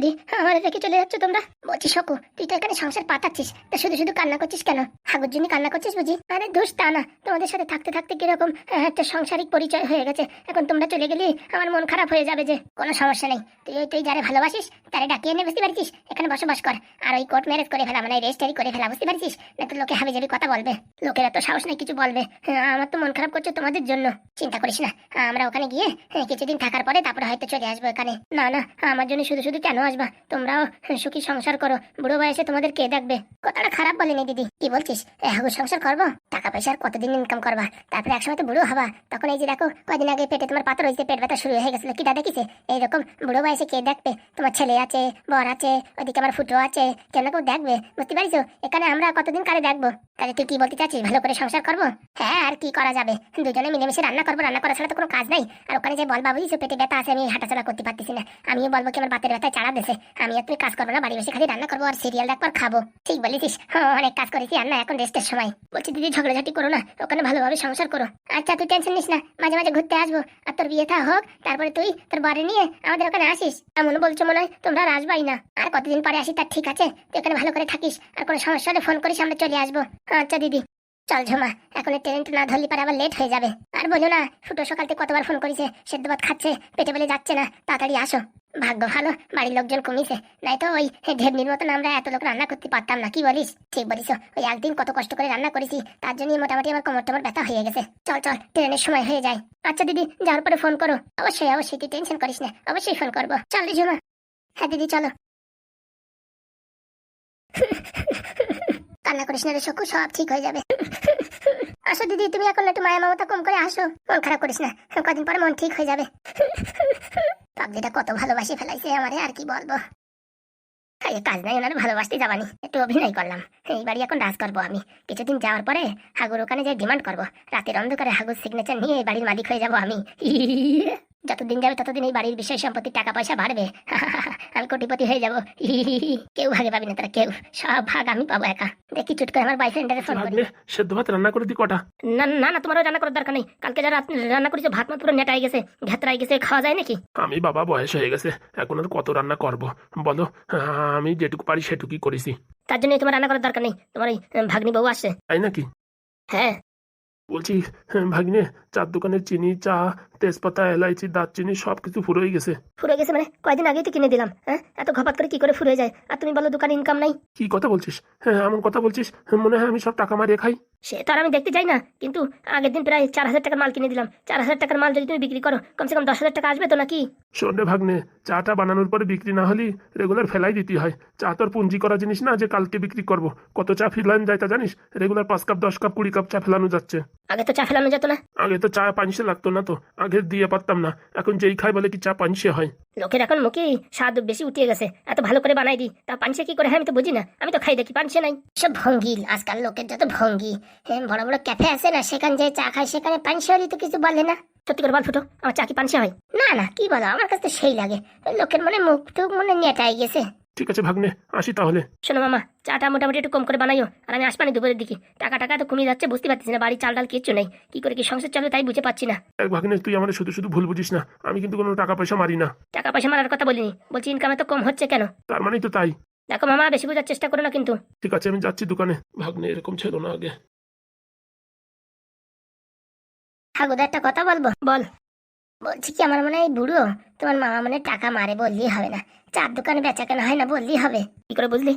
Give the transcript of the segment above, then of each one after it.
দিদি আমার রেখে চলে যাচ্ছ তোমরা? বলছি শকু তুই তো এখানে সংসার পাতাচ্ছিস তা শুধু শুধু কান্না করছিস কেন? হাগুর জন্য কান্না করছিস বুঝি? আরে দোষ তা না তোমাদের সাথে থাকতে থাকতে কীরকম আহ, একটা সাংসারিক পরিচয় হয়ে গেছে। এখন তোমরা চলে গেলে আমার মন খারাপ হয়ে যাবে যে কোনো সমস্যা নেই। তুই তুই যারা ভালোবাসিস তারে ডাকিয়ে এনে বুঝতে পারছিস? এখানে বসবাস কর। আর ওই কোর্ট ম্যারেজ করে ফেলা মানে রেজিস্টারি করে ফেলা বুঝতে পারছিস? না তো লোকে হাবি যাবি কথা বলবে। লোকের এত সাহস নেই কিছু বলবে। হ্যাঁ, আমার তো মন খারাপ করছে তোমাদের জন্য। চিন্তা করিস না আমরা ওখানে গিয়ে হ্যাঁ, কিছুদিন থাকার পরে তারপরে হয়তো চলে আসব এখানে। না না আমার জন্য শুধু শুধু কেন আসবা, তোমরাও সুখী সংসার করো। বুড়ো বয়সে তোমাদের কে দেখবে? কথাটা খারাপ বলিনি দিদি। কি বলছিস? এখন সংসার করব? টাকা পয়সা আর কতদিন ইনকাম করবা? তারপরে একসময় তো বুড়ো হবা। তখন এই যে দেখো, কয়দিন আগে পেটে তোমার পাথর হয়েছে, পেট ব্যথা শুরু হয়ে গেছিল। কিটা দেখিছে? এইরকম বুড়ো বয়সে কে দেখবে? তোমার ছেলে আছে, বর আছে, ওদিকে আমার ফুটো আছে। কেন কেউ দেখবে? বুঝতে পারিস এখানে আমরা কতদিন কারে দেখব? তাহলে তুই কি বলতে চাচ্ছিস? ভালো করে সংসার করব? হ্যাঁ আর কি করা যাবে? দুজনে মিলেমিশে রান্না করব রান্না করা ছাড়া তো কোনো কাজ নাই। আর ওখানে যে বল বাবুই পেটে ব্যথা আছে আমি হাঁটাচলা করতে পারতেছি না। আমিও বলব কি আমার বাতের ব্যথায় চাড়া দেশে আমি আর তুমি কাজ করব না বাড়ি বসে খালি রান্না করব আর সিরিয়াল দেখব আর খাব। ঠিক বলেছিস। হ্যাঁ, অনেক কাজ করেছি আর না এখন রেস্টের সময়। বলছি দিদি ঝগড়াঝাটি করো না। ওখানে ভালোভাবে সংসার করো। আচ্ছা তুই টেনশন নিস না। মাঝে মাঝে ঘুরতে আসব। আর তোর বিয়ে থা হোক তারপরে তুই তোর বাড়ি নিয়ে আমাদের ওখানে আসিস। এমন বলছো মনে হয় তোমরা আর আসবাই না। আর কতদিন পরে আসি তার ঠিক আছে। তুই এখানে ভালো করে থাকিস। আর কোনো সমস্যা হলে ফোন করিস আমরা চলে আসব। আচ্ছা দিদি, চল ঝুমা এখন ট্রেন না ধরলি পারে আবার লেট হয়ে যাবে। আর বলো না ফুটো সকাল থেকে কতবার ফোন করেছে, সেদ্ধ ভাত খাচ্ছে, পেটে বলে যাচ্ছে না, তাড়াতাড়ি আসো। ভাগ্য ভালো, বাড়ির লোকজন কমিছে নাই তো ওই ঢেবনির মতন আমরা এত লোক রান্না করতে পারতাম না, কি বলিস? ঠিক বলিস, ওই একদিন কত কষ্ট করে রান্না করেছি, তার জন্যই মোটামুটি আমার কোমর টোমর ব্যথা হয়ে গেছে। চল চল, ট্রেনের সময় হয়ে যায়। আচ্ছা দিদি, যাওয়ার পরে ফোন করো। অবশ্যই অবশ্যই, তুই টেনশন করিস না, অবশ্যই ফোন করব। চল রে ঝুমা। হ্যাঁ দিদি, চলো। কান্না করিস না রে শকু সব ঠিক হয়ে যাবে। আসো দিদি, তুমি এখন একটু মায়া মমতা কম করে আসো। মন খারাপ করিস না, কদিন পরে মন ঠিক হয়ে যাবে। পাগলিটা কত ভালোবাসি ফেলাইছে আমারে, আর কি বলব। এই কাজ নাই ওনার ভালোবাসতে যাবানি, একটু অভিনয় করলাম। এই বাড়ি এখন রাজ করব আমি। কিছুদিন যাওয়ার পরে হাগুর ওখানে যাই ডিমান্ড করব। রাতের অন্ধকারে হাগুর সিগনেচার নিয়ে এই বাড়ির মালিক হয়ে যাব আমি। যতদিন যাবে ততদিন এই বাড়ির বিষয় সম্পত্তির টাকা পয়সা বাড়বে। আমি কোটিপতি হয়ে যাব। কেউ ভাগে পাবি না তারা কেউ। সব ভাগ আমি পাবো একা। দেখি চুট করে আমার বয়ফ্রেন্ডের ফোন করি। সেদ্ধ ভাত রান্না করে দি কটা? না না না তোমারও রান্না করার দরকার নেই। কালকে যারা রান্না করেছে ভাত মাত পুরো নেটাই গেছে। ঘেতরাই গেছে খাওয়া যায় নাকি? আমি বাবা বয়স হয়ে গেছে এখন আর কত রান্না করব? বলো আমি যেটুকু পারি সেটুকুই করেছি। তার জন্য তোমার রান্না করার দরকার নেই। তোমার আহ, ভাগ্নি বউ আসছে। তাই নাকি? হ্যাঁ। বলছি ভাগিনে চার দোকানে চিনি চা তেজপাতা এলাইচি দারচিনি সব কিছু ফুরোই গেছে। ফুরে গেছে মানে? কয়দিন আগেই তো কিনে দিলাম হ্যাঁ? এত ঘপাত করে কি করে ফুরে যায়? আর তুমি বলো দোকানে ইনকাম নাই? কি কথা বলছিস? হ্যাঁ এমন কথা বলছিস? মনে হয় আমি সব টাকা মারিয়ে খাই। সে তো আর আমি দেখতে চাই না। কিন্তু আগের দিন প্রায় চার হাজার টাকার মাল কিনে দিলাম। চার হাজার টাকার মাল যদি তুমি বিক্রি করো কমসে কম দশ হাজার টাকা আসবে তো নাকি? শোন রে ভাগ্নে চাটা বানানোর পরে বিক্রি না হলে রেগুলার ফেলাই দিতে হয়। চা তোর পুঞ্জি করা জিনিস না যে কালকে বিক্রি করব। কত চা ফেলানো যায় তা জানিস? রেগুলার পাঁচ কাপ দশ কাপ কুড়ি কাপ চা ফেলানো যাচ্ছে। আগে তো চা ফেলানো যেত না। আগে তো চা পানিশে লাগতো না তো। আগে দিয়ে পারতাম না। এখন যেই খাই বলে কি চা পানিশে হয়। লোকের এখন মুখে স্বাদ বেশি উঠিয়ে গেছে। এত ভালো করে বানাই দি তা পানসে কি করে? হ্যাঁ আমি তো বুঝি না। আমি তো খাই দেখি পানসে নাই। সব ভঙ্গি আজকাল লোকের যত ভঙ্গি। হ্যাঁ বড় বড় ক্যাফে আছে না সেখানে যে চা খায় সেখানে পানসে হলে তো কিছু বলে না। সত্যি করে বল ফুটো আমার চা কি পানসে হয়? না না কি বলো আমার কাছে তো সেই লাগে। লোকের মনে মুখ টুক মনে নেটাই গেছে। ঠিক আছে ভাগ্নে আসি তাহলে। শোনো মামা চাটা মোটামুটি একটু কম করে বানাইও আর আমি আসবানি দুপুরের দিকে। টাকা টাকা তো কমিয়ে যাচ্ছে বুঝতে পারছি না বাড়ি চাল ডাল কিচ্ছু নেই। কি করে কি সংসার চলে তাই বুঝতে পারছি না। এক ভাগ্নে তুই আমার শুধু শুধু ভুল বুঝিস না। আমি কিন্তু কোনো টাকা পয়সা মারি না। টাকা পয়সা মারার কথা বলিনি বলছি ইনকামে তো কম হচ্ছে কেন? তার মানেই তো তাই। দেখো মামা বেশি বোঝার চেষ্টা করো না কিন্তু। ঠিক আছে আমি যাচ্ছি দোকানে। ভাগ্নে এরকম ছিল না আগে। ঠাকুর একটা কথা বলব? বল। বলছি কি আমার মনে হয় বুড়ো তোমার মামা মনে টাকা মারে বললেই হবে না। চার দোকানে বেচা কেনা হয় না বললেই হবে। কি করে বুঝলি?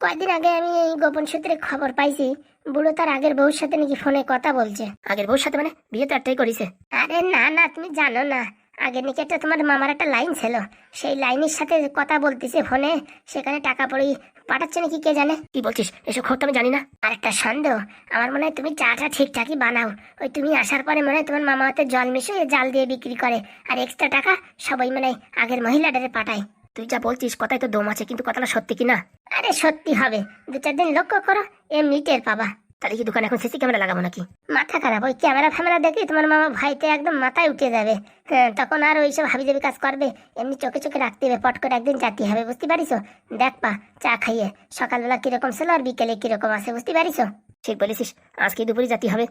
কয়েকদিন আগে আমি এই গোপন সূত্রে খবর পাইছি বুড়ো তার আগের বউর সাথে নাকি ফোনে কথা বলছে। আগের বউর সাথে মানে? বিয়ে তো একটাই করেছে? আরে না না তুমি জানো না। আগের নাকি একটা তোমার মামার একটা লাইন ছিল। সেই লাইনের সাথে কথা বলতেছে ফোনে সেখানে টাকা পড়ি পাঠাচ্ছে নাকি কে জানে? কি বলছিস? এসব খবর তো আমি জানি না। আর একটা সন্দেহ, আমার মনে হয় তুমি চা চাটা ঠিকঠাকই বানাও। ওই তুমি আসার পরে মনে হয় তোমার মামা হাতে জল মিশিয়ে জাল দিয়ে বিক্রি করে, আর এক্সট্রা টাকা সবাই মানে আগের মহিলাটারে পাঠায়। তুই যা বলছিস কথাই তো দম আছে, কিন্তু কথাটা সত্যি কি না আরে সত্যি হবে। দু চার দিন লক্ষ্য করো এমনি টের পাবা। তাহলে কি দোকানে এখন সিসি ক্যামেরা লাগাবো নাকি? মাথা খারাপ ওই ক্যামেরা ফ্যামেরা দেখে তোমার মামা ভাইতে একদম মাথায় উঠে যাবে। হ্যাঁ তখন আর ওইসব হাবিজাবি কাজ করবে এমনি চোখে চোখে রাখতে হবে পট করে একদিন জাতি হবে বুঝতে পারিস? দেখ পা চা খাইয়ে সকালবেলা কীরকম ছিল আর বিকেলে কীরকম আছে বুঝতে পারিস? ঠিক বলেছিস আজকে দুপুরে যেতে হবে।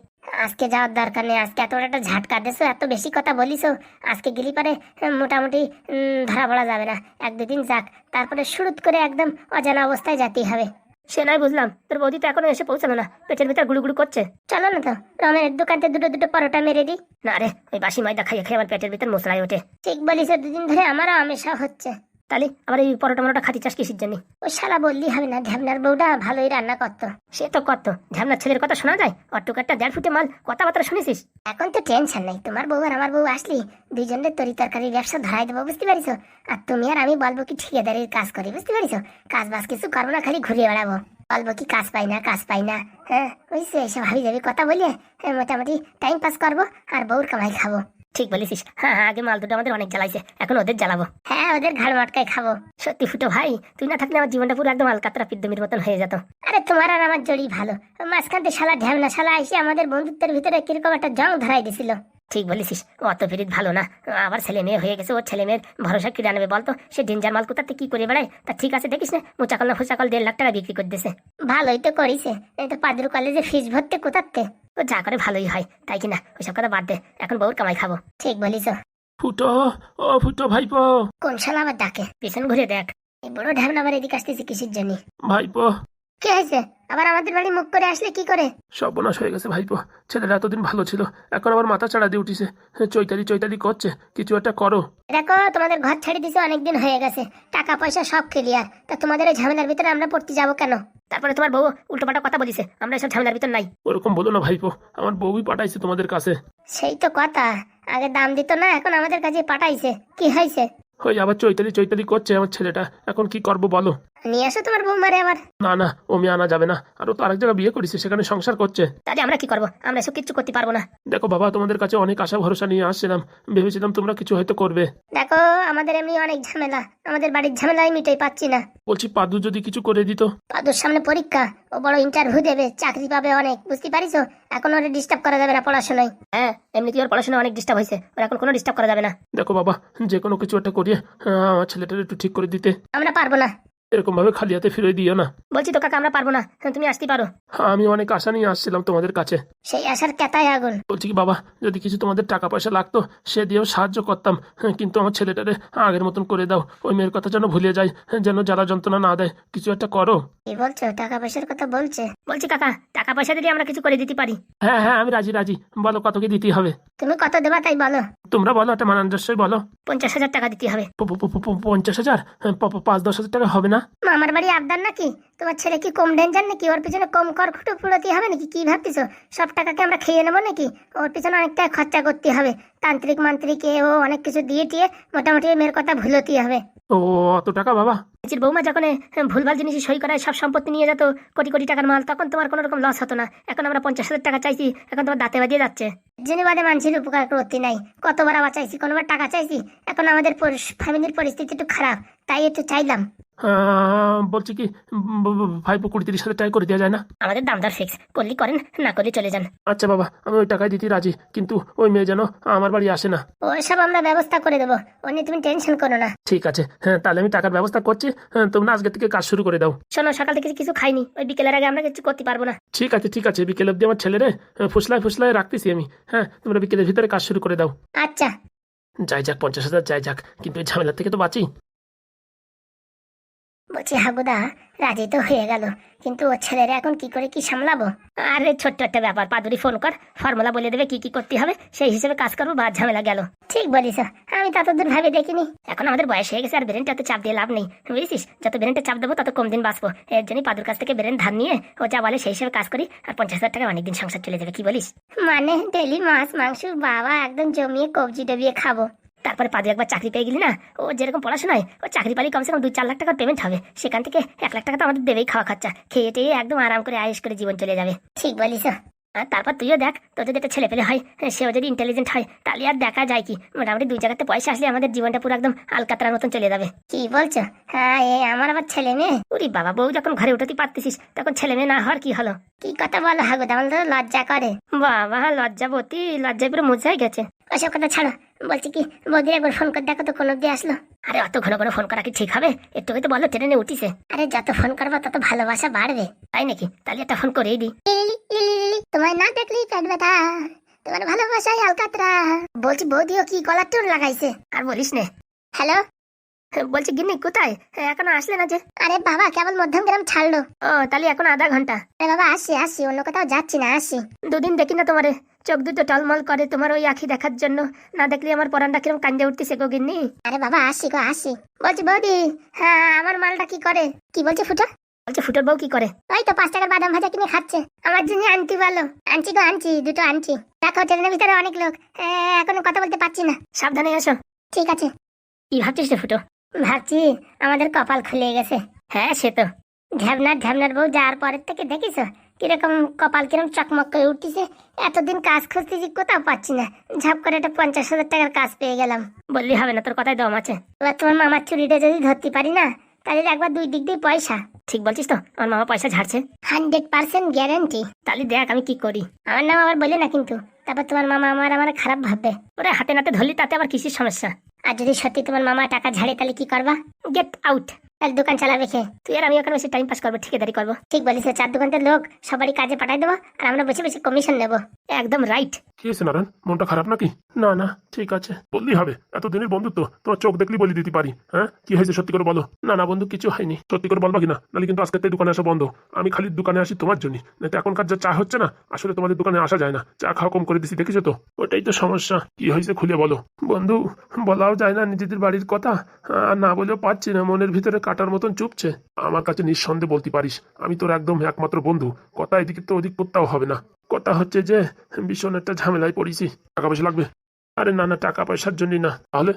আজকে যাওয়ার দরকার নেই আজকে এত বড় একটা ঝাটকা দেছো এত বেশি কথা বলিস? আজকে গেলি পারে উম, মোটামুটি উম, ধরা পড়া যাবে না। এক দুদিন যাক তারপরে শুরুত করে একদম অজানা অবস্থায় যেতেই হবে। সে নয় বুঝলাম। তোর বৌদি তো এখনও এসে পৌঁছালো না। পেটের ভিতর গুড়ু গুড়ু করছে। চলো না তো, রমের দোকানতে দুটো দুটো পরোটা মেরে দিই। না রে, ওই বাসি ময়দা খাইয়ে খেয়ে আমার পেটের ভিতর মশলাই ওঠে। ঠিক বলিস দুদিন ধরে আমারও আমেশা হচ্ছে। তাহলে আবার এই পরোটা মরোটা খাতি চাস কিসের জন্য? ওই শালা বললি হবে না ঢ্যাবনার বউটা ভালোই রান্না করতো। সে তো করতো। ঢ্যাবনার ছেলের কথা শোনা যায়? অট্টুক দেড় ফুটে মাল কথাবার্তা শুনেছিস? এখন তো টেনশন নাই। তোমার বউ আর আমার বউ আসলি দুইজনের তরি তরকারি ব্যবসা ধরাই দেবো বুঝতে পারিস? আর তুমি আর আমি বলব কি ঠিকাদারির কাজ করি বুঝতে পারিস? কাজ বাজ কিছু করব না খালি ঘুরিয়ে বেড়াবো। বলব কি কাজ পাই না কাজ পাই না। হ্যাঁ বুঝছি এইসব হাবি যাবি কথা বলে হ্যাঁ, মোটামুটি টাইম পাস করব আর বউর কামাই খাব। ঠিক বলেছিস। হ্যাঁ হ্যাঁ আগে মাল দুটো আমাদের অনেক জ্বালাইছে, এখন ওদের জ্বালাবো। হ্যাঁ ওদের ঘাড় মাটকায় খাব। সত্যি ফুটো ভাই, তুই না থাকলে আমার জীবনটা পুরো একদম আলকাতরা পিদ্দমির মতন হয়ে যেত। আরে তোমার আর আমার জড়ি ভালো। মাঝখান মাঝখানতে শালা ঢ্যামনা শালা এসে আমাদের বন্ধুত্বের ভিতরে কীরকম একটা জং ধরাই দিছিল। ঠিক বলেছিস অত ফিরিত ভালো না। আবার ছেলে মেয়ে হয়ে গেছে, ওর ছেলে মেয়ের ভরসা কিনে আনবে বলতো? সে ডেঞ্জার মাল কোথাতে কি করে বেড়ায়? তা ঠিক আছে, দেখিস না মোচাকল না ফোচাকল দেড় লাখ টাকা বিক্রি করে দিয়েছে ভালোই তো করিছে এই তো পাদুর কলেজে ফিস ভরতে কোথাতে ও যা করে ভালোই হয়। তাই কিনা? ওইসব কথা বাদ দে। এখন বউর কামাই খাব। ঠিক বলিস। ফুটো ও ফুটো ভাইপো। কোন শালা আবার ডাকে? পিছন ঘুরে দেখ। এই বড় ঢ্যামনা আবার এদিকে আসতেছে কিসের জন্য? ভাইপো। কি হয়েছে? আবার আমাদের বাড়ি মুখ করে আসলে কি করে? সর্বনাশ হয়ে গেছে ভাইপো। ছেলেরা এতদিন ভালো ছিল এখন আবার মাথা চাড়া দিয়ে উঠিছে। চৈতালি চৈতালি করছে। কিছু একটা করো। দেখো তোমাদের ঘর ছেড়ে দিছে অনেকদিন হয়ে গেছে। টাকা পয়সা সব ক্লিয়ার তা তোমাদের এই ঝামেলার ভিতরে আমরা পড়তে যাব কেন? তারপরে তোমার বউ উল্টোপাল্টা কথা বলিছে। আমরা এসব ঝামেলার ভিতর নাই। ওরকম বলো না ভাইপো আমার বউই পাঠাইছে তোমাদের কাছে। সেই তো কথা। আগে দাম দিত না এখন আমাদের কাছে পাঠাইছে। কি হয়েছে? ওই আবার চৈতালি চৈতালি করছে আমার ছেলেটা। এখন কি করব বলো? নিয়ে আসো তোমার বৌমারে আবার। না না ও মেয়ে আনা যাবে না। আর ও তো আরেক জায়গায় বিয়ে করেছে সেখানে সংসার করছে। তাহলে আমরা কি করব? আমরা এসব কিচ্ছু করতে পারব না। দেখো বাবা তোমাদের কাছে অনেক আশা ভরসা নিয়ে আসছিলাম। ভেবেছিলাম তোমরা কিছু হয়তো করবে। দেখো আমাদের এমনি অনেক ঝামেলা। আমাদের বাড়ির ঝামেলাই মিটাই পাচ্ছি না। বলছি পাদু যদি কিছু করে দিত। পাদুর সামনে পরীক্ষা। ও বড় ইন্টারভিউ দেবে চাকরি পাবে অনেক। বুঝতে পারিস এখন ওরে ডিস্টার্ব করা যাবে না পড়াশোনায়। হ্যাঁ এমনিতেই ওর পড়াশোনা অনেক ডিস্টার্ব হয়েছে? ওর এখন কোনো ডিস্টার্ব করা যাবে না। দেখো বাবা যে কোনো কিছু একটা করিয়ে আহ, আমার ছেলেটার একটু ঠিক করে দিতে। আমরা পারব না। এরকম ভাবে খালি হাতে ফিরে দিও না। বলছি তো কাকা আমরা পারব না। হ্যাঁ, তুমি আসতে পারো। হ্যাঁ, আমি অনেক আশা নিয়ে আসছিলাম তোমাদের কাছে। সেই আশার কেতায় আগুন। বলছি কি বাবা যদি কিছু তোমাদের টাকা পয়সা লাগতো সে দিয়েও সাহায্য করতাম। হ্যাঁ, কিন্তু আমার ছেলেটারে আগের মতন করে দাও। ওই মেয়ের কথা যেন ভুলে যায় যেন যারা যন্ত্রণা না দেয়। কিছু একটা করো। কি বলছো? টাকা পয়সার কথা বলছে? বলছি কাকা টাকা পয়সা দিলে আমরা কিছু করে দিতে পারি। হ্যাঁ হ্যাঁ আমি রাজি রাজি। বলো কত কি দিতে হবে? তুমি কত দেবা তাই বলো। তোমরা বলো একটা মানানজস্যই বলো। পঞ্চাশ হাজার টাকা দিতে হবে। পঞ্চাশ হাজার? পাঁচ দশ হাজার টাকা হবে না? আমার বাড়ি আবদার নাকি? তোমার ছেলে কি কম ডেঞ্জার নাকি? ওর পিছনে কম কর খুঁটো ফুড়োতে হবে নাকি? কি ভাবতেছো? সব টাকাকে আমরা খেয়ে নেব নাকি? ওর পিছনে অনেক টাকা খরচা করতে হবে। তান্ত্রিক মান্ত্রিক এ ও অনেক কিছু দিয়ে টিয়ে মোটামুটি মেয়ের কথা ভুলতে হবে। ও অত টাকা বাবা? নিজের বৌমা যখন ভুলভাল জিনিস সই করায় সব সম্পত্তি নিয়ে যেত কোটি কোটি টাকার মাল তখন তোমার কোনো রকম লস হতো না। এখন আমরা পঞ্চাশ হাজার টাকা চাইছি এখন তোমার দাঁতে বাদিয়ে যাচ্ছে। জেনেবাদে মানুষের উপকার করতে নাই। কতবার আবার চাইছি কোনোবার টাকা চাইছি এখন আমাদের ফ্যামিলির পরিস্থিতি একটু খারাপ তাই একটু চাইলাম। আহ, বলছি কি ব- কুড়ি তিরিশ হাজার টাকা করে দেওয়া যায় না? আমাদের দামদার ফিক্স করলি করেন না করলে চলে যান। আচ্ছা বাবা আমি ওই টাকায় দিতে রাজি কিন্তু ওই মেয়ে যেন আমার বাড়ি আসে না। ওসব আমরা ব্যবস্থা করে দেবো। ও নিয়ে তুমি টেনশন করো না। ঠিক আছে হ্যাঁ তাহলে আমি টাকার ব্যবস্থা করছি হ্যাঁ, তোমরা আজকে থেকে কাজ শুরু করে দাও। শোনো সকাল থেকে কিছু খাইনি। ওই বিকেলের আগে আমরা কিছু করতে পারব না। ঠিক আছে ঠিক আছে বিকেল অব্দি আমার ছেলেরে হ্যাঁ, ফুসলায় ফুসলায় রাখতেছি আমি। হ্যাঁ তোমরা বিকেলের ভিতরে কাজ শুরু করে দাও। আচ্ছা। যাই যাক পঞ্চাশ হাজার যাই যাক কিন্তু এই ঝামেলা থেকে তো বাঁচি। বলছি হাগুদা রাজি তো হয়ে গেল। কিন্তু ওর ছেলেরা এখন কি করে কি সামলাবো? আরে, ছোট্ট একটা ব্যাপার, পাদুরি ফোন কর। ফর্মুলা বলে দেবে কি কি করতে হবে, সেই হিসেবে কাজ করব বা ঝামেলা গেল। ঠিক বলিস, আমি ততদূর ভাবে দেখিনি। এখন আমাদের বয়স হয়ে গেছে আর ব্রেনটা তো চাপ দিয়ে লাভ নেই, বুঝেছিস? যত ব্রেনটা চাপ দেবো, তত কম দিন বাঁচবো। এর জন্যই পাদুর কাছ থেকে ব্রেন ধার নিয়ে ও যা বলে সেই হিসেবে কাজ করি, আর পঞ্চাশ হাজার টাকা অনেকদিন সংসার চলে যাবে, কি বলিস? মানে ডেলি মাছ, মাংস, বাবা, একদম জমিয়ে কবজি ডবিয়ে খাব। তারপরে পাদু একবার চাকরি পেয়ে গেলি না ও যেরকম পড়াশোনায় ও চাকরি পালি কমসে কম দুই চার লাখ টাকার পেমেন্ট হবে। সেখান থেকে এক লাখ টাকা তো আমাদের দেবেই খাওয়া খরচা। খেয়ে টেয়ে একদম আরাম করে আয়েস করে জীবন চলে যাবে। ঠিক বলিস। আর তারপর তুইও দেখ তোর যদি একটা ছেলে পেলে হয় সেও যদি ইন্টেলিজেন্ট হয় তাহলে আর দেখা যায় কি? মোটামুটি দুই জায়গাতে পয়সা আসলে আমাদের জীবনটা পুরো একদম আলকাতরার মতন চলে যাবে। কি বলছো? হ্যাঁ এ আমার আবার ছেলে মেয়ে? উরি বাবা বউ যখন ঘরে উঠতে পারতেছিস তখন ছেলে মেয়ে না হওয়ার কি হলো? কি কথা বলো হাগো আমার তো লজ্জা করে। বাবা লজ্জা লজ্জাবতী লজ্জায় পুরো মুজাই গেছে। ওসব কথা ছাড়ো বলছি কি বৌদির একবার ফোন করে দেখো তো কোন অব্দি আসলো। আরে অত ঘন ঘন ফোন করা কি ঠিক হবে? একটু তো বলো ট্রেনে উঠিছে। আরে যত ফোন করব তত ভালোবাসা বাড়বে। তাই নাকি? তাহলে একটা ফোন করেই দি তোমায় না দেখলি পেট ব্যথা তোমার ভালোবাসায় আলকাতরা। বলছি বৌদিও কি গলার টোন লাগাইছে? আর বলিস নে। হ্যালো? বলছি গিন্নি কোথায়? হ্যাঁ, এখনও আসলে না যে। আরে বাবা কেবল মধ্যম গ্রাম ছাড়লো। ও তাহলে এখন আধা ঘণ্টা। আরে বাবা আসি আসি অন্য কোথাও যাচ্ছি না আসি। দুদিন দেখি না তোমারে। চোখ দুটো টলমল করে তোমার ওই আখি দেখার জন্য। না দেখলে আমার পরানটা কিরম কান্দে উঠতেছে গো গিন্নি। আরে বাবা আসি গো আসি। বলছি বৌদি হ্যাঁ আমার মালটা কি করে? কি বলছে ফুটো? বলছে ফুটোর বউ কি করে? ওই তো পাঁচ টাকার বাদাম ভাজা কিনে খাচ্ছে। আমার জন্য আনতি বলো। আনছি গো আনছি দুটো আনছি। দেখো ট্রেনের ভিতরে অনেক লোক। হ্যাঁ, এখনও কথা বলতে পারছি না। সাবধানে এসো। ঠিক আছে। কি ভাবছিস রে ফুটো? ভাবছি আমাদের কপাল খুলে গেছে। হ্যাঁ সে তো। ঢ্যাবনার ঢ্যাবনার বউ যাওয়ার পরের থেকে দেখিস? কীরকম কপাল কীরকম চকমক করে উঠতেছে, এতদিন কাজ খুঁজতেছি কোথাও পাচ্ছি না। ঝাপ করে একটা পঞ্চাশ হাজার টাকার কাজ পেয়ে গেলাম। বললি হবে না, তোর কথায় দম আছে। এবার তোমার মামার চুরিটা যদি ধরতে পারি না, তাহলে একবার দুই দিক দিয়ে পয়সা। ঠিক বলছিস তো, আমার মামা পয়সা ঝাড়ছে। Hundred percent guarantee. তাহলে দেখ আমি কি করি। আমার নাম আবার বলে না কিন্তু। তারপর তোমার মামা আমার আমার খারাপ ভাববে। ওরা হাতে নাতে ধরলি তাতে আবার কিসের সমস্যা? আর যদি সত্যি তোমার মামা টাকা ঝাড়ে তাহলে কি করবা? গেট আউট তাহলে দোকান চালাবে খেয়ে তুই আর আমি ওখানে বেশি টাইম পাস করব ঠিকাদারি করব। ঠিক বলিস চার দোকানতে লোক সবারই কাজে পাঠাই দেবো আর আমরা বসে বসে কমিশন নেব। একদম রাইট কি হয়েছে নারায়ণ? মনটা খারাপ নাকি? না না, ঠিক আছে। বললেই হবে। এতদিনের বন্ধুত্ব, তোমার চোখ দেখলেই বলে দিতে পারি হ্যাঁ? কি হয়েছে সত্যি করে বলো? না না, বন্ধু, কিছু হয়নি। সত্যি করে বলবা কিনা? নাহলে কিন্তু আজকে দোকানে আসা বন্ধ। আমি খালি দোকানে আসি তোমার জন্য। না তো এখনকার যা চা হচ্ছে না, আসলে তোমাদের দোকানে আসা যায় না। চা খাওয়া কম করে দিছি, দেখেছ তো? ওটাই তো সমস্যা। কি হয়েছে খুলে বলো। বন্ধু, বলাও যায় না নিজেদের বাড়ির কথা। আর না বলেও পাচ্ছি না, মনের ভিতরে কাটার মতন চুপছে। আমার কাছে নিঃসন্দেহে বলতে পারিস, আমি তোর একদম একমাত্র বন্ধু। কথা এদিকে তো ওদিক করতেও হবে না। কথা হচ্ছে যে, ভীষণ একটা ঝামেলায় পড়েছি। টাকা পয়সা লাগবে। আরে না না, টাকা পয়সার জন্যই না। তাহলে?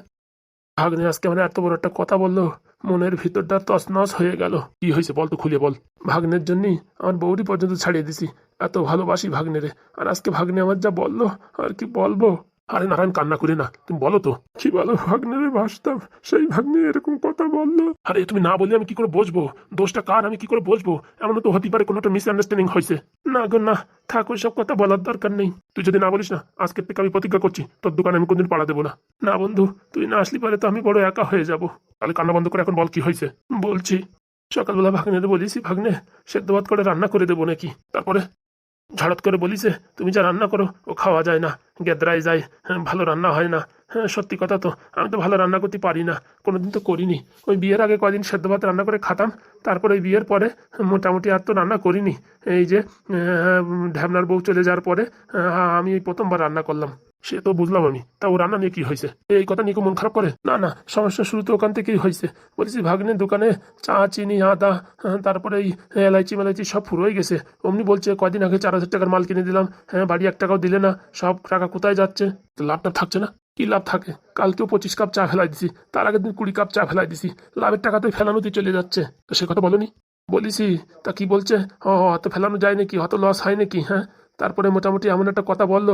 ভাগ্নে আজকে আমার এত বড় একটা কথা বলল, মনের ভিতরটা তছনছ হয়ে গেল। কি হয়েছে বল তো খুলে বল। ভাগ্নের জন্যই আমার বৌরি পর্যন্ত ছাড়িয়ে দিছি। এত ভালোবাসি ভাগ্নেরে। আর আজকে ভাগ্নে আমার যা বলল, আর কি বলব? আরে নারায়ণ কান্না করে না। তুমি বলো তো। কি বলো ভাগ্নেরে বাসতাম সেই ভাগ্নে এরকম কথা বলল। আরে তুমি না বললে আমি কি করে বুঝব দোষটা কার? আমি কি করে বসবো? এমন তো হতে পারে কোনো একটা মিসআন্ডারস্ট্যান্ডিং হয়েছে। না গো না। ঠাকুর সব কথা বলার দরকার নেই। তুই যদি না বলিস না আজকের থেকে আমি প্রতিজ্ঞা করছি তোর দোকানে আমি কোনদিন পাড়া দেবো না। না বন্ধু তুই না আসলি পারে তো আমি বড় একা হয়ে যাব। তাহলে কান্না বন্ধ করে এখন বল কি হয়েছে। বলছি। সকালবেলা ভাগ্নে বলিসি ভাগ্নে সেদ্ধ ভাত করে রান্না করে দেবো নাকি। তারপরে? ঝাড়ত করে বলিছে তুমি যা রান্না করো ও খাওয়া যায় না গেদরায় যায় হ্যাঁ, ভালো রান্না হয় না হ্যাঁ সত্যি কথা তো আমি তো ভালো রান্না করতে পারি না কোনোদিন তো করিনি। ওই বিয়ের আগে কদিন সেদ্ধ ভাত রান্না করে খাতাম তারপরে ওই বিয়ের পরে মোটামুটি আর তো রান্না করিনি। এই যে আহ, ঢ্যাবনার বউ চলে যাওয়ার পরে আমি এই প্রথমবার রান্না করলাম। সে তো বুঝলাম আমি। তা রান্না নিয়ে কি হয়েছে? এই কথা নিয়ে মন খারাপ করে? না না সমস্যা শুরু তো ওখান থেকেই হয়েছে। বলেছি ভাগ্নের দোকানে চা চিনি আদা হ্যাঁ, তারপরে এই এলাইচি মেলাইচি সব ফুরোই গেছে। অমনি বলছে কদিন আগে চার হাজার টাকার মাল কিনে দিলাম। হ্যাঁ বাড়ি এক টাকাও দিলে না। সব টাকা কোথায় যাচ্ছে? লাভটা থাকছে না। কি লাভ থাকে? কালকেও পঁচিশ কাপ চা ফেলাই দিছি। তার আগের দিন কুড়ি কাপ চা ফেলাই দিছি। লাভের টাকা তো ফেলানোতেই চলে যাচ্ছে। তো সে কথা বলনি? বলিসি তা কি বলছে? ও অত ফেলানো যায় নাকি? অত লস হয় নাকি? হ্যাঁ? তারপরে মোটামুটি এমন একটা কথা বলল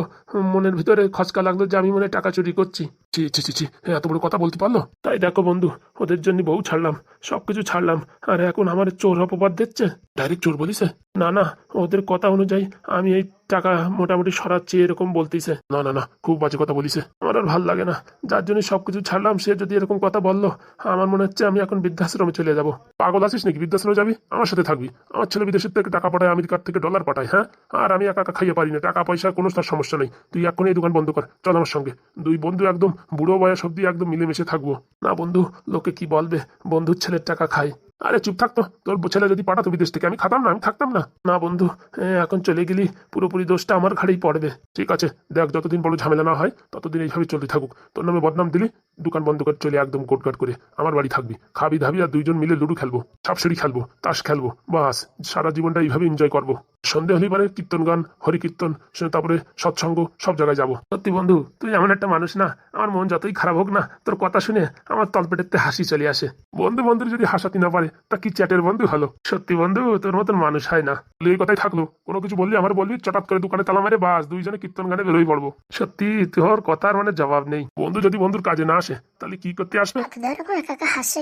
মনের ভিতরে খচকা লাগল যে আমি মনে টাকা চুরি করছি। ছি ছি ছি ছি হ্যাঁ, এত বড় কথা বলতে পারল? তাই দেখো বন্ধু ওদের জন্য বউ ছাড়লাম সব কিছু ছাড়লাম আর এখন আমার চোর অপবাদ দিচ্ছে? ডাইরেক্ট চোর বলিস? না না ওদের কথা অনুযায়ী আমি এই টাকা মোটামুটি সরাচ্ছি এরকম বলতেছে। না না না, খুব বাজে কথা বলিছে। আমার আর ভালো লাগে না। যার জন্য সবকিছু ছাড়লাম, সে যদি এরকম কথা বলল, আমার মনে হচ্ছে আমি এখন বৃদ্ধাশ্রমে চলে যাব। পাগল আছিস নাকি? বৃদ্ধাশ্রমে যাবি? আমার সাথে থাকবি। আমার ছেলে বিদেশের থেকে টাকা পাঠায় আমেরিকার থেকে ডলার পাঠায় হ্যাঁ? আর আমি একা একা খাইয়ে পারি না। টাকা পয়সা, কোনো তার সমস্যা নেই। তুই এখন এই দোকান বন্ধ কর। চল আমার সঙ্গে। দুই বন্ধু একদম বুড়ো বয়স অব্দি একদম মিলেমিশে থাকব। না বন্ধু, লোকে কি বলবে? বন্ধুর ছেলের টাকা খায় আরে চুপ থাকতো তোর ছেলে যদি পাঠাতো বিদেশ থেকে আমি খাতাম না আমি থাকতাম না। না বন্ধু এ, এখন চলে গেলি পুরোপুরি দোষটা আমার ঘাড়েই পড়বে। ঠিক আছে দেখ যতদিন বড় ঝামেলা না হয় ততদিন এইভাবে চলতে থাকুক। তোর নামে বদনাম দিলি দোকান বন্ধ করে চলে একদম গোটগাট করে আমার বাড়ি থাকবি। খাবি ধাবি আর দুইজন মিলে লুডু খেলব সাপসিড়ি খেলব তাস খেলব বাস সারা জীবনটা এইভাবে এনজয় করব। সন্ধে হলেই পারে কীর্তন গান হরি কীর্তন তারপরে সৎসঙ্গ সব জায়গায় যাব। সত্যি বন্ধু তুই এমন একটা মানুষ না আমার মন যতই খারাপ হোক না তোর কথা শুনে আমার তলপেটেতে হাসি চলে আসে। বন্ধু বন্ধুর যদি হাসাতে না পারে তা কি চ্যাটের বন্ধু? হলো সত্যি বন্ধু, তোর মতন মানুষ হয় না। এই কথাই থাকল। কোনো কিছু বললি, আমার বলবি, চটাৎ করে দোকানে তালা মারে বাস, দুইজনে কীর্তন গানে বেরোই পড়ব। সত্যি, তোর কথার মানে জবাব নেই। বন্ধু যদি বন্ধুর কাজে না আসে, তাহলে কি করতে আসবে?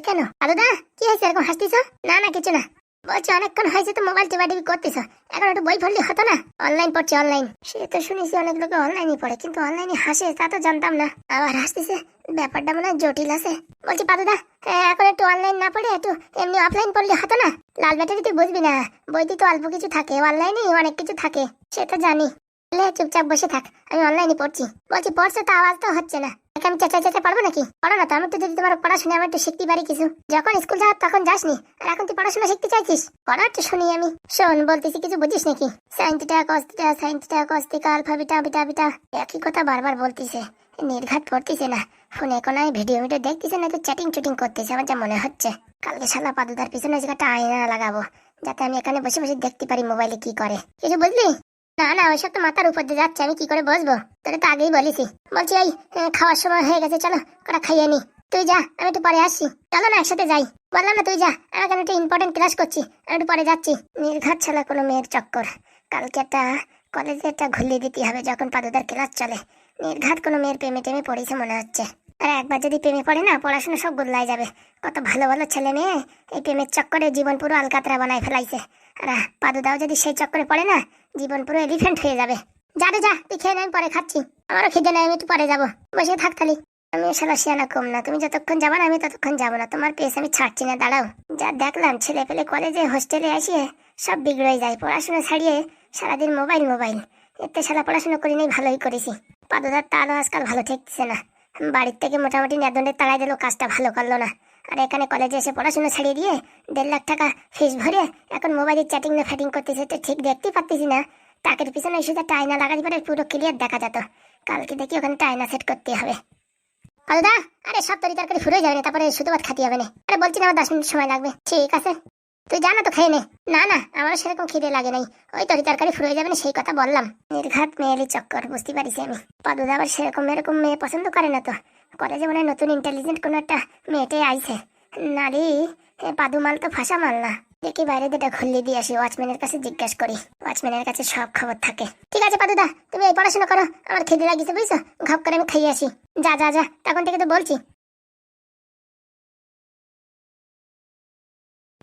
কেন? দাদা কি হয়েছে? এরকম হাসতেছ না না, কিছু না। বলছি, অনেকক্ষণ হয়েছে তো মোবাইল টিপা টিপি করতেছ। এখন একটু বই পড়লে হতো না? অনলাইন পড়ছি অনলাইন সে তো শুনেছি অনেক লোকে অনলাইনই পড়ে, কিন্তু অনলাইনে হাসে, তা তো জানতাম না। আবার হাসতেছে, ব্যাপারটা মনে জটিল আছে। বলছি, পাদুদা এখন একটু অনলাইন না পড়ে, একটু এমনি অফলাইন পড়লে হতো না? লাল ব্যাটারি তুই বুঝবি না। বইতে তো অল্প কিছু থাকে অনলাইনে অনেক কিছু থাকে সেটা জানি। তাহলে চুপচাপ বসে থাক। আমি অনলাইনে পড়ছি। বলছি, পড়ছো তো, আওয়াজ তো হচ্ছে না। আমি চেঁচা চেঁচা পারব নাকি? পড়ো না তো, আমি তো যদি তোমার পড়াশোনা আমি একটু শিখতে পারি কিছু। যখন স্কুল যাওয়ার তখন যাসনি। আর এখন তুই পড়াশোনা শিখতে চাইছিস? পড়া একটু শুনি আমি। শোন, বলতেছি কিছু বুঝিস নাকি? সাইন্টিটা কস্তিটা সাইন্টিটা কস্তিকা, আলফা, বিটা বিটা একই কথা বারবার বলতিছে। নির্ঘাত পড়তিছে না। ফোনে কোনো ভিডিও ভিডিও দেখতেছে না, তো চ্যাটিং চুটিং করতেছে। আমার যা মনে হচ্ছে। কালকে শালা পাদুদার পিছনে জায়গাটা আয়না লাগাবো, যাতে আমি এখানে বসে বসে দেখতে পারি মোবাইলে কি করে। কিছু বুঝলি? না না, ওইসব তো মাথার উপর দিয়ে যাচ্ছে, আমি কি করে বসবো? তোরে তো আগেই বলেছি। বলছি, এই খাওয়ার সময় হয়ে গেছে, চলো, কটা খাইয়ে নি। তুই যা, আমি একটু পরে আসছি। চলো না, একসাথে যাই। বললাম না, তুই যা, আমি এখানে একটু ইম্পর্টেন্ট ক্লাস করছি। আমি একটু পরে যাচ্ছি। নির্ঘাত ছাড়া কোনো মেয়ের চক্কর। কালকে একটা কলেজে একটা ঘুরিয়ে দিতে হবে, যখন পাদুদার ক্লাস চলে। নির্ঘাত কোনো মেয়ের প্রেমে টেমে পড়েছে মনে হচ্ছে। আর একবার যদি প্রেমে পড়ে না, পড়াশোনা সব বদলাই যাবে। কত ভালো ভালো ছেলে মেয়ে এই প্রেমের চক্করে জীবন পুরো আলকাতরা বানায় ফেলাইছে। আর পাদুদাও যদি সেই চক্করে পড়ে না, জীবন পুরো এলিফেন্ট হয়ে যাবে। যা রে যা, তুই খেয়ে আমি পরে খাচ্ছি। আমারও খিদে নাই, আমি একটু পরে যাব। বসে থাক খালি আমি সালা শিয়ানা কম না, তুমি যতক্ষণ যাব না, আমি ততক্ষণ যাব না। তোমার পেস আমি ছাড়ছি না, দাঁড়াও। যা দেখলাম ছেলে পেলে কলেজে, হোস্টেলে আসিয়ে সব বিগড়ে যায়। পড়াশোনা ছাড়িয়ে সারাদিন মোবাইল মোবাইল। এতে সারা পড়াশোনা করি নাই ভালোই করেছি। পাদুদার তালও আজকাল ভালো ঠেকছে না। বাড়ির থেকে মোটামুটি নেদন্ডে তাড়াই দিলেও কাজটা ভালো করল না। আর এখানে কলেজে এসে পড়াশোনা ছাড়িয়ে দিয়ে দেড় লাখ টাকা ফিস ভরে এখন মোবাইলে চ্যাটিং না ফ্যাটিং করতেছে তো ঠিক দেখতেই পারতেছি না। টাকের পিছনে শুধু একটা আয়না লাগাতে পারে পুরো ক্লিয়ার দেখা যেত। কালকে দেখি ওখানে টাইনা সেট করতে হবে। আলদা আরে সব তরি তরকারি ফুরে যাবে তারপরে শুধু ভাত খাতে হবে না। আরে বলছি না আমার দশ মিনিট সময় লাগবে। ঠিক আছে। তুই জানা তো খেয়ে নে। না না আমার সেরকম খিদে লাগে নাই। ওই তরি তরকারি ফুরে যাবে না, সেই কথা বললাম। নির্ঘাত মেয়েলি চক্কর বুঝতে পারিস আমি। পাদুদা আবার সেরকম এরকম মেয়ে পছন্দ করে না তো। কলেজে মনে নতুন ইন্টেলিজেন্ট কোনো একটা মেয়েটে আইছে। নারী পাদু মাল তো ফাঁসা মাল না। দেখি বাইরে দুটা খুললে দিয়ে আসি, ওয়াচম্যানের কাছে জিজ্ঞাসা করি। ওয়াচম্যানের কাছে সব খবর থাকে। ঠিক আছে পাদুদা, তুমি এই পড়াশোনা করো, আমার খিদে লাগিছে, বুঝছ? ঘপ করে আমি খাইয়ে আসি। যা যা যা, তখন থেকে তো বলছি।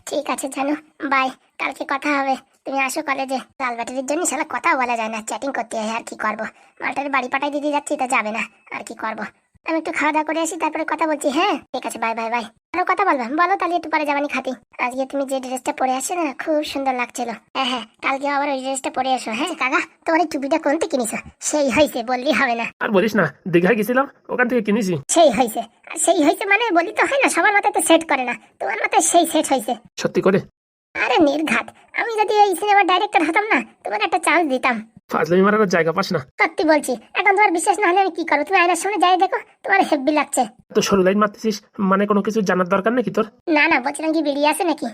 ঠিক আছে, জানো। বাই, কালকে কথা হবে। তুমি আসো কলেজে লাল ব্যাটারির জন্য সেটা কথা বলা যায় না। চ্যাটিং করতে হয় আর কি করব? মালটার বাড়ি পাঠাই দিতে যাচ্ছি, তা যাবে না। আর কি করব? আমি একটু খাওয়া দাওয়া করে আসি তারপরে কথা বলছি হ্যাঁ? ঠিক আছে বাই বাই বাই আরও কথা বলবা? বলো তাহলে একটু পরে যাবানি খাতি। আজকে তুমি যে ড্রেসটা পরে আসছো না খুব সুন্দর লাগছিল। হ্যাঁ হ্যাঁ কালকে আবার ওই ড্রেসটা পরে এসো হ্যাঁ? কাকা তোমার এই টুপিটা কোনতে কিনেছো? সেই হয়েছে বললি হবে না। আর বলিস না দীঘায় গেছিলাম ওখান থেকে কিনেছি। সেই হয়েছে। আর সেই হয়েছে মানে বলি তো হয় না সবার মাথায় তো সেট করে না। তোমার মাথায় সেই সেট হয়েছে। সত্যি করে? আরে নির্ঘাত আমি যদি এই সিনেমার ডাইরেক্টর হতাম না তোমাকে একটা চান্স দিতাম। ফাজলামি মারার জায়গা পাস না। সত্যি বলছি এখন তোমার বিশ্বাস না হলে আমি কি করব? তুমি আয়নার সামনে যাই দেখো তোমার হেব্বি লাগছে। তো সরু লাইন মারতেছিস মানে কোনো কিছু জানার দরকার নাকি তোর? না না বলছিলাম কি বিড়ি আছে নাকি?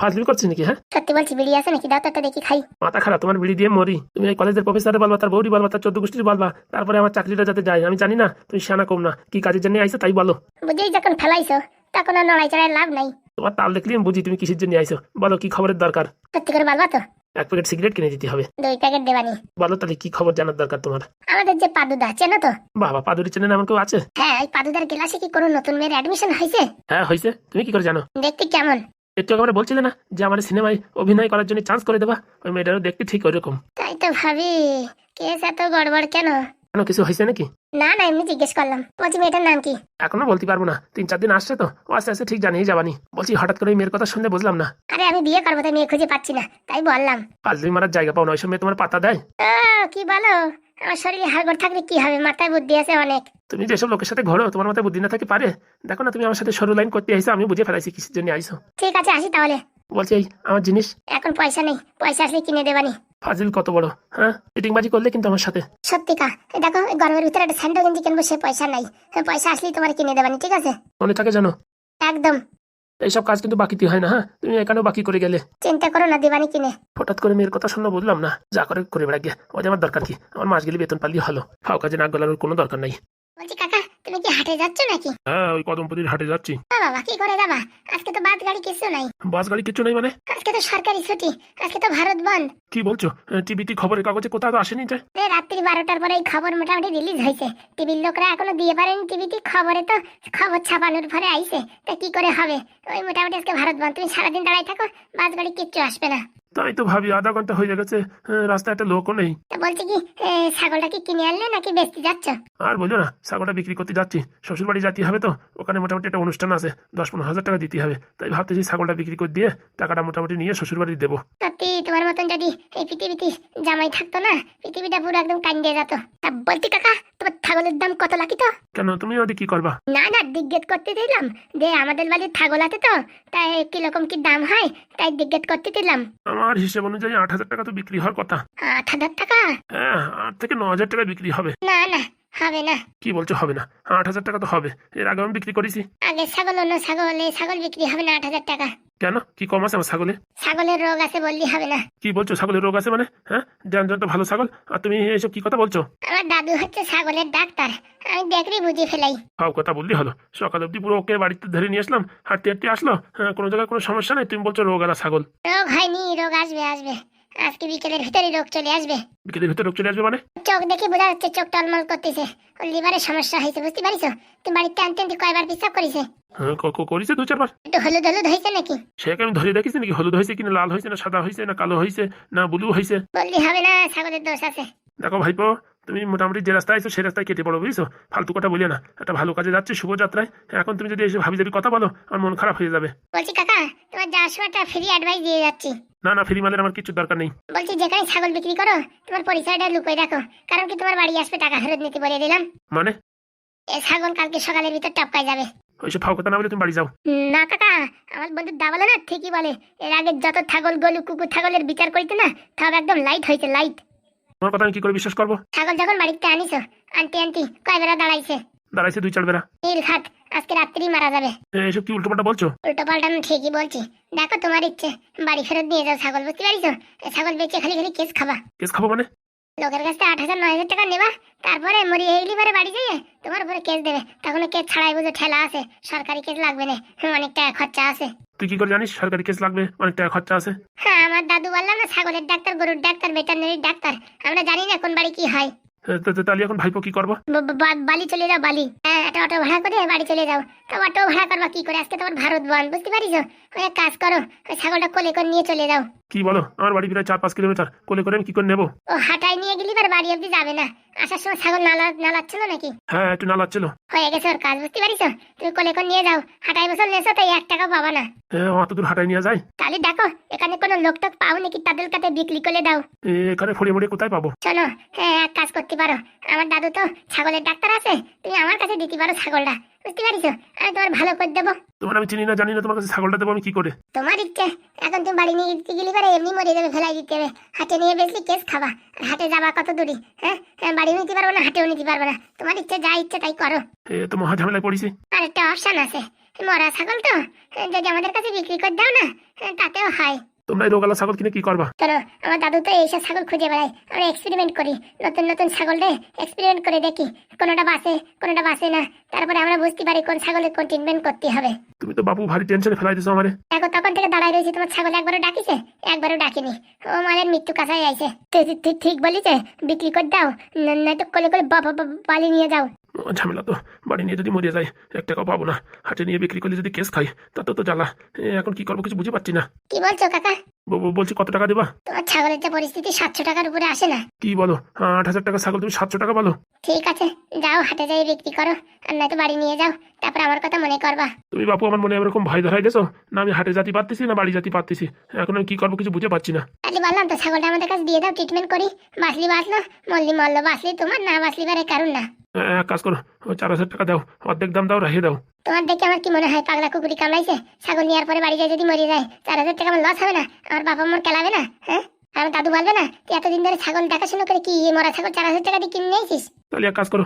ফাজলামি করছিস নাকি হ্যাঁ? সত্যি বলছি বিড়ি আছে নাকি? দাও তো একটা দেখি খাই। মাথা খারাপ তোমার বিড়ি দিয়ে মরি। তুমি এই কলেজের প্রফেসরে বলবা তার বৌরি বলবা তার চোদ্দ গোষ্ঠীর বলবা তারপরে আমার চাকরিটা যাতে যায়। আমি জানি না তুমি শানা কম না কি কাজের জন্য আইছো তাই বলো। বুঝেই যখন ফেলাইছো তখন আর নড়াই চড়াই লাভ নাই। তোমার তাল দেখলি বুঝি তুমি কিসের জন্য আইছো। বলো কি খবরের দরকার? সত্যি করে বলবা তো? এক প্যাকেট সিগারেট কিনে দিতে হবে। দুই প্যাকেট দেবানি। বলো তাহলে কি খবর জানার দরকার তোমার? আমাদের যে পাদুদা চেনো তো? বাবা পাদুরি চেনেন আমার কেউ আছে? হ্যাঁ এই পাদুদার ক্লাসে কি কোনো নতুন মেয়ের অ্যাডমিশন হয়েছে? হ্যাঁ হয়েছে। তুমি কি করে জানো? দেখতে কেমন? একটু একেবারে বলছিলে না যে আমার সিনেমায় অভিনয় করার জন্য চান্স করে দেবা? ওই মেয়েটারও দেখতে ঠিক ওইরকম তাই তো ভাবি। কেস এত গড়বড় কেন? কেন কিছু হয়েছে নাকি? না না এমনি জিজ্ঞেস করলাম। বলছি মেয়েটার নাম কি? এখনও বলতে পারব না। তিন চার দিন আসছে তো। ও আস্তে আস্তে ঠিক জানিয়ে যাবানি। বলছি হঠাৎ করে মেয়ের কথা শুনলে বুঝলাম না। আরে আমি বিয়ে করব তাই মেয়ে খুঁজে পাচ্ছি না। তাই বললাম। পাঁচদিন মারার জায়গা পাও না ওই সময় তোমার পাতা দেয়? কি বলো? আমার শরীরে হাড়গড় থাকলে কি হবে? মাথায় বুদ্ধি আছে অনেক। তুমি যেসব লোকের সাথে ঘোরো তোমার মাথায় বুদ্ধি না থাকে পারে? দেখো না তুমি আমার সাথে সরু লাইন করতে আইসো আমি বুঝে ফেলাইছি কিসের জন্য আইসো। ঠিক আছে আসি তাহলে। বলছি এই আমার জিনিস। এখন পয়সা নেই পয়সা আসলে কিনে দেবানি। ফাজিল কত বড় হ্যাঁ? চিটিংবাজি করলে কিন্তু আমার সাথে। সত্যি কা? দেখো এই গরমের ভিতরে একটা স্যান্ডো গেঞ্জি কিনবো সে পয়সা নাই। পয়সা আসলেই তোমার কিনে দেবানি ঠিক আছে? মনে থাকে জানো একদম। এইসব কাজ কিন্তু বাকিতে হয় না হ্যাঁ? তুমি এখানেও বাকি করে গেলে। চিন্তা করো না দেবানি কিনে। হঠাৎ করে মেয়ের কথা শুনে বুঝলাম না। যা করে করে বেড়া গিয়ে ওদের আমার দরকার কি? আমার মাস গেলে বেতন পালিয়ে হলো। ফাও কাজে নাক গলানোর কোনো দরকার নাই। হাটে যাচ্ছ নাকি? হ্যাঁ ওই কদমপুরির হাটে যাচ্ছি। ও বাবা কি করে যাবা আজকে তো বাস গাড়ি কিছু নাই। বাস গাড়ি কিছু নেই মানে? আজকে আজকে তো সরকারি ছুটি আজকে তো ভারত বন্ধ। কি বলছো? টিভিতে খবরের কাগজে কোথাও তো আসেনি যে। রে রাত্রি বারোটার পরে এই খবর মোটামুটি রিলিজ হয়েছে। টিভির লোকরা এখনও দিয়ে পারেনি টিভিতে খবরে তো খবর ছাপানোর পরে আইছে। তা কি করে হবে? ওই মোটামুটি আজকে ভারত বন্ধ। তুমি সারাদিন দাঁড়াই থাকো বাস গাড়ি কিচ্ছু আসবে না। তাই তো ভাবি আধা ঘণ্টা হয়ে গেছে রাস্তায় একটা লোকও নেই। বলছি কি ছাগলটা কি কিনে আনলে নাকি বেচতে যাচ্ছ? আর বলো না ছাগলটা বিক্রি করতে যাচ্ছি। শ্বশুর বাড়ি যেতে হবে তো ওখানে মোটামুটি একটা অনুষ্ঠান আছে দশ পনেরো হাজার টাকা দিতে হবে। তাই ভাবতেছি ছাগলটা বিক্রি করে দিয়ে টাকাটা মোটামুটি নিয়ে শ্বশুর বাড়ি দেবো। সত্যি তোমার মতন যদি এই পৃথিবীতে জামাই থাকতো না পৃথিবীটা পুরো একদম কান্দিয়ে যেত। তা বলছি কাকা তোমার ছাগলের দাম কত লাকি তো? কেন তুমি ওদের কি করবা? না না দিগ্গেত করতে দিলাম যে আমাদের বাড়ির ছাগল আছে তো তাই কীরকম কি দাম হয় তাই দিগ্গেত করতে দিলাম আমার হিসেব অনুযায়ী আট হাজার টাকা তো বিক্রি হওয়ার কথা। আট হাজার টাকা? হ্যাঁ আট থেকে ন হাজার টাকা বিক্রি হবে। না না হবে না। কি বলছো হবে না? আট হাজার টাকা তো হবে। এর আগে আমি বিক্রি করেছি। আগে ছাগল অন্য ছাগল এই ছাগল বিক্রি হবে না আট হাজার টাকা। কেন? কি কম আছে আমার ছাগলে? ছাগলের রোগ আছে বললি হবে না। কি বলছো? ছাগলের রোগ আছে মানে? হ্যাঁ? জান জান তো ভালো ছাগল। আর তুমি এইসব কি কথা বলছো? আমার দাদু হচ্ছে ছাগলের ডাক্তার। আমি দেখলি বুঝে ফেলাই। হাও কথা বললি হলো। সকাল অবধি পুরো ওকে বাড়িতে ধরে নিয়ে আসলাম। হাঁটতে হাঁটতে আসলো। হ্যাঁ কোনো জায়গায় কোনো সমস্যা নেই? তুমি বলছো রোগ আলা ছাগল। রোগ হয়নি রোগ আসবে আসবে। আজকে বিকেলের ভিতরে রোগ চলে আসবে। বিকেলের ভিতরে রোগ চলে আসবে মানে? চোখ দেখে বোঝা যাচ্ছে চোখ টলমল করতেছে। ওর লিভারের সমস্যা হয়েছে বুঝতে পারিস তুই বাড়িতে আনতে আনতে কয়বার পিসাব করেছে? হ্যাঁ করেছে দু চারবার। একটু হলুদ হলুদ হয়েছে নাকি? সেকে আমি ধরে দেখিস নাকি? হলুদ হয়েছে কিনা লাল হয়েছে না সাদা হয়েছে না কালো হয়েছে না ব্লু হয়েছে? বললি হবে না ছাগলের দোষ আছে। দেখো ভাইপো তুমি মোটামুটি যে রাস্তায় আছো সেই রাস্তায় কেটে পড়ো বুঝছ? ফালতু কথা বলিও না। একটা ভালো কাজে যাচ্ছে শুভযাত্রায় এখন তুমি যদি এসে ভাবি যাবি কথা বলো আমার মন খারাপ হয়ে যাবে। বলছি কাকা তোমার যাওয়ার সময় একটা ফ্রি অ্যাডভাইস দিয়ে যাচ্ছি। না না ফ্রি মালের আমার কিছু দরকার নেই। বলছি যেখানে ছাগল বিক্রি করো তোমার পরিচয়টা লুকিয়ে রাখো কারণ কি তোমার বাড়ি আসবে টাকা ফেরত নিতে বলে দিলাম। মানে? এ ছাগল কালকে সকালের ভিতর টপকায় যাবে। ওইসব ফাও কথা না বলে তুমি বাড়ি যাও। না কাকা আমার বন্ধু দা বলে না ঠিকই বলে। এর আগে যত ছাগল গলু কুকুর ছাগলের বিচার করিতে না সব একদম লাইট হয়েছে লাইট তোমার কথা আমি কি করে বিশ্বাস করব? ছাগল যখন বাড়িতে আনিছো আন্টি আন্টি কয় বেড়া দাঁড়াইছে? দাঁড়াইছে দুই চার বেলা নীল খাত আজকে রাত্রি মারা যাবে। এসব কি উল্টোপাল্টা বলছো? উল্টো পাল্টা আমি ঠিকই বলছি। দেখো তোমার ইচ্ছে বাড়ি ফেরত নিয়ে যাও ছাগল বুঝতে পারিছো? ছাগল বেচে খালি খালি কেস খাবা। কেস খাব মানে? লোকের কাছে আট হাজার নয় হাজার টাকা নেবা তারপরে মরি এইলি পরে বাড়ি যাইয়ে তোমার উপরে কেস দেবে। তখন কেস ছাড়াই বুঝে ঠেলা আছে সরকারি কেস লাগবে না অনেক টাকা খরচা আছে। তুই কি করে জানিস সরকারি কেস লাগবে অনেক টাকা খরচা আছে? হ্যাঁ আমার দাদু বললাম না ছাগলের ডাক্তার গরুর ডাক্তার ভেটারনারির ডাক্তার আমরা জানি না কোন বাড়ি কি হয়। তাহলে এখন ভাইপো কি করব? বালি চলে যাও বালি। হ্যাঁ একটা অটো ভাড়া করে বাড়ি চলে যাও। তো অটো ভাড়া করবা কি করে? আজকে তোমার ভারত বন বুঝতে পারিস? ওই কাজ করো ওই ছাগলটা কোলে করে নিয়ে চলে যাও। কি বলো? আমার বাড়ি প্রায় চার পাঁচ কিলোমিটার। কোলে করে আমি কি করে নেব? ও হাঁটায় নিয়ে গেলি এবার বাড়ি অব্দি যাবে না। আসার সময় ছাগল নালা নালাচ্ছিল নাকি? হ্যাঁ একটু না লাগছিল হয়ে গেছে ওর কাজ বুঝতে পারিস তুমি কোলে করে নিয়ে যাও। হাঁটাই বছর নেছো তাই এক টাকা পাবা না। হ্যাঁ অত দূর হাঁটায় নিয়ে যায় তাহলে দেখো এখানে কোনো লোক টোক পাও নাকি? তাদের কাছে বিক্রি করে দাও। এখানে ফড়িয়ে মড়িয়ে কোথায় পাবো? চলো হ্যাঁ এক কাজ করতে পারো। আমার দাদু তো ছাগলের ডাক্তার আছে। তুমি আমার কাছে দিতে পারো ছাগলটা। বুঝতে পারিস আমি তোমার ভালো করে দেবো। তোমার আমি চিনি না জানি না তোমার কাছে ছাগলটা দেবো আমি কি করে? তোমার ইচ্ছে। এখন তুমি বাড়ি নিয়ে দিতে গেলি পারে এমনি মরে যাবে ফেলাই দিতে হবে। হাটে নিয়ে বেশি কেস খাবা। আর হাটে যাবা কত দূরে হ্যাঁ? হ্যাঁ, বাড়িও নিতে পারব না হাটেও নিতে পারব না। তোমার ইচ্ছে যা ইচ্ছে তাই করো। এ তো মহা ঝামেলায় পড়েছি। আর একটা অপশন আছে। মরা ছাগল তো? যদি আমাদের কাছে বিক্রি করে দাও না হ্যাঁ, তাতেও হয়। তোমরা এই রোগালা ছাগল কিনে কি করবা? চলো আমার দাদু তো এইসব ছাগল খুঁজে বেড়ায়। আমরা এক্সপেরিমেন্ট করি। নতুন নতুন ছাগল রে এক্সপেরিমেন্ট করে দেখি। কোনোটা বাসে কোনোটা বাসে না। তারপরে আমরা বুঝতে পারি কোন ছাগলের কোন ট্রিটমেন্ট করতে হবে। তুমি তো বাপু ভারী টেনশনে ফেলাই দিছো আমারে। দেখো তখন থেকে দাঁড়ায় রয়েছে। তোমার ছাগল একবারও ডাকিছে? একবারও ডাকিনি। ও মালের মৃত্যু কাছাই আইছে। ঠিক বলিছে? বিক্রি করে দাও। নয়তো কোলে করে বা- বা- বা- বালি নিয়ে যাও। ঝামেলা তো। বাড়ি নিয়ে যদি মরিয়ে যায় এক টাকাও পাবো না। হাটে নিয়ে বিক্রি করলে যদি কেস খাই তা তো তো জ্বালা। এখন কি করব কিছু বুঝে পাচ্ছি না। কি বলছো কাকা? বলছি কত টাকা দেবা? তোমার ছাগলের যে পরিস্থিতি সাতশো টাকার উপরে আসে না। কি বলো? আট হাজার টাকা ছাগল তুমি সাতশো টাকা বলো। ঠিক আছে যাও হাটে যাই বিক্রি করো। আর নয়তো বাড়ি নিয়ে যাও তারপর আমার কথা মনে করবা। তুমি বাপু আমার মনে এরকম ভয় ধরাই গেছো না আমি হাটে জাতি পারতেছি না বাড়ি জাতি পারতেছি। এখন আমি কি করব কিছু বুঝে পাচ্ছি না। তাহলে বললাম তো ছাগলটা আমাদের কাছে দিয়ে দাও ট্রিটমেন্ট করি। বাঁচলি বাঁচলো মরলি মরলো বাঁচলি তোমার না বাঁচলি বারে কারণ না এক কাজ করো ওই চার হাজার টাকা দাও অর্ধেক দাম দাও রেখে দাও। তোমার দেখে আমার কি মনে হয় পাগলা কুকুরি কামড়াইছে? ছাগল নেওয়ার পরে বাড়ি যায় যদি মরে যায় চার হাজার টাকা আমার লস হবে না? আমার বাবা মার কেলাবে না? হ্যাঁ? দাদু বলবে না? তুই এতদিন ধরে ছাগল দেখাশোনা করে কি মরা ছাগল চার হাজার টাকা দিয়ে কিনে নিয়েছিস তাহলে এক কাজ করো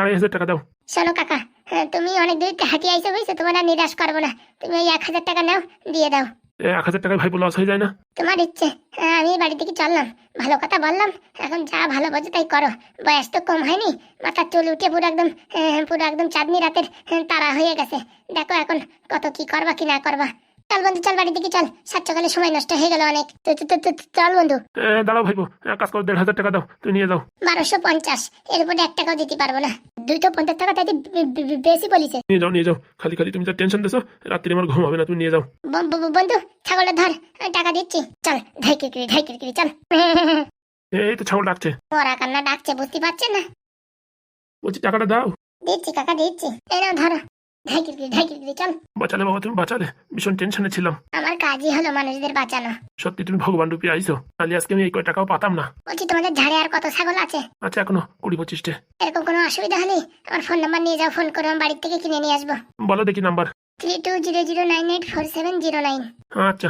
আড়াই হাজার টাকা দাও। শোনো কাকা হ্যাঁ, তুমি অনেক দূর হাঁটিয়ে আইসো বুঝছ তোমার আর নিরাশ করব না। তুমি ওই এক হাজার টাকা নাও দিয়ে দাও। এক হাজার টাকায় ভাইপো লস হয়ে যায় না? তোমার ইচ্ছে। আমি বাড়ি থেকে চললাম ভালো কথা বললাম। এখন যা ভালো বোঝো তাই করো। বয়স তো কম হয়নি। মাথার চুল উঠে পুরো একদম পুরো একদম চাঁদনি রাতের তারা হয়ে গেছে। দেখো এখন কত কি করবা কি না করবা। চল বন্ধু চল বাড়ির দিকে চল। সাত সকালে সময় নষ্ট হয়ে গেল অনেক। চল বন্ধু। দাঁড়াও ভাইবো এক কাজ করো দেড় হাজার টাকা দাও তুই নিয়ে যাও। বারোশো পঞ্চাশ। এর উপরে এক টাকাও দিতে পারব না। দুইশো পঞ্চাশ টাকা তাই বেশি বলিছে। নিয়ে যাও নিয়ে যাও। খালি খালি তুমি যা টেনশন দিছো রাত্রি আমার ঘুম হবে না তুমি নিয়ে যাও। বন্ধু ছাগলের ধর টাকা দিচ্ছি। চল ধাই কিরকিরি ধাই কিরকিরি চল। এই তো ছাগল ডাকছে। ওরা কান্না ডাকছে বুঝতে পারছেন না? বলছি টাকাটা দাও। দিচ্ছি কাকা দিচ্ছি। এই নাও ধরো। ধাই কিরকিরি চল। বাঁচালে বাবা তুমি বাঁচালে। ভীষণ টেনশনে ছিলাম। আমার কাজই হলো মানুষদের বাঁচানো। সত্যি তুমি ভগবান রূপে আইছো। তাহলে আজকে আমি এই কয় টাকাও পাতাম না। বলছি তোমাদের ঝাড়ে আর কত ছাগল আছে? আচ্ছা এখনও কুড়ি পঁচিশটে এরকম কোনো অসুবিধা হলে আমার ফোন নাম্বার নিয়ে যাও ফোন করে আমার বাড়ির থেকে কিনে নিয়ে আসব। বলো দেখি number. Three two zero zero nine eight four seven zero nine. আচ্ছা।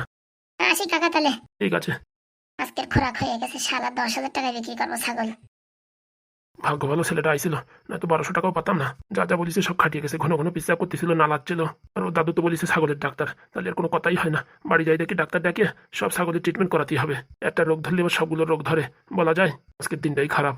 আসি কাকা তাহলে। ঠিক আছে। আজকের খোরাক হয়ে গেছে সারা দশ হাজার টাকায় বিক্রি করব ছাগল। ভাগ্য ভালো ছেলেটা আইছিল। না তো বারোশো টাকাও পাতাম না। যা যা বলিছে সব খাটিয়ে গেছে। ঘন ঘন পিসা করতেছিল না লাগছিল আর ও দাদু তো বলিছে ছাগলের ডাক্তার। তাহলে আর কোনো কথাই হয় না। বাড়ি যাই দেখি ডাক্তার ডাকে সব ছাগলের ট্রিটমেন্ট করাতেই হবে। একটা রোগ ধরলে সবগুলো রোগ ধরে। বলা যায় আজকের দিনটাই খারাপ।